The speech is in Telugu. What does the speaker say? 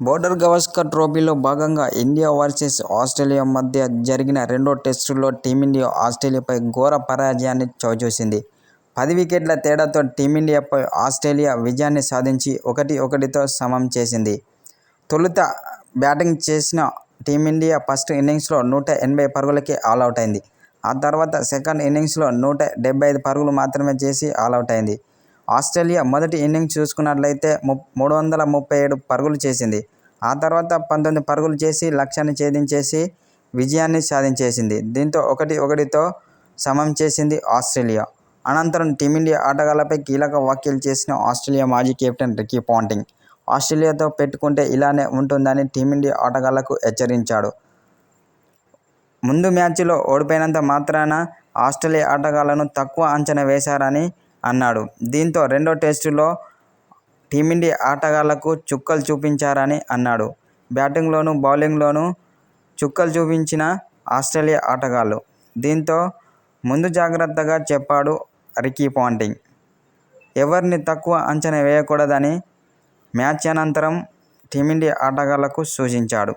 బోర్డర్ గవస్కర్ ట్రోఫీలో భాగంగా ఇండియా వర్సెస్ ఆస్ట్రేలియా మధ్య జరిగిన రెండో టెస్టులో టీమిండియా ఆస్ట్రేలియాపై ఘోర పరాజయాన్ని చవిచూసింది. పది వికెట్ల తేడాతో టీమిండియాపై ఆస్ట్రేలియా విజయాన్ని సాధించి ఒకటి ఒకటితో సమం చేసింది. తొలుత బ్యాటింగ్ చేసిన టీమిండియా ఫస్ట్ ఇన్నింగ్స్లో నూట ఎనభై పరుగులకే అయింది ఆ తర్వాత సెకండ్ ఇన్నింగ్స్లో నూట డెబ్బై ఐదు పరుగులు మాత్రమే చేసి ఆలౌటైంది. ఆస్ట్రేలియా మొదటి ఇన్నింగ్స్ చూసుకున్నట్లయితే మూడు వందల ముప్పై ఏడు పరుగులు చేసింది. ఆ తర్వాత పంతొమ్మిది పరుగులు చేసి లక్ష్యాన్ని ఛేదించేసి విజయాన్ని సాధించేసింది. దీంతో ఒకటి ఒకటితో సమం చేసింది ఆస్ట్రేలియా. అనంతరం టీమిండియా ఆటగాళ్ళపై కీలక వ్యాఖ్యలు చేసిన ఆస్ట్రేలియా మాజీ కెప్టెన్ రికీ పాంటింగ్ ఆస్ట్రేలియాతో పెట్టుకుంటే ఇలానే ఉంటుందని టీమిండియా ఆటగాళ్ళకు హెచ్చరించాడు. ముందు మ్యాచ్లో ఓడిపోయినంత మాత్రాన ఆస్ట్రేలియా ఆటగాళ్ళను తక్కువ అంచనా వేశారని అన్నాడు. దీంతో రెండో టెస్టులో టీమిండియా ఆటగాళ్ళకు చుక్కలు చూపించారని అన్నాడు. బ్యాటింగ్లోనూ, బౌలింగ్లోనూ చుక్కలు చూపించిన ఆస్ట్రేలియా ఆటగాళ్ళు. దీంతో ముందు జాగ్రత్తగా చెప్పాడు రికీ పాంటింగ్. ఎవరిని తక్కువ అంచనా వేయకూడదని మ్యాచ్ అనంతరం టీమిండియా ఆటగాళ్ళకు సూచించాడు.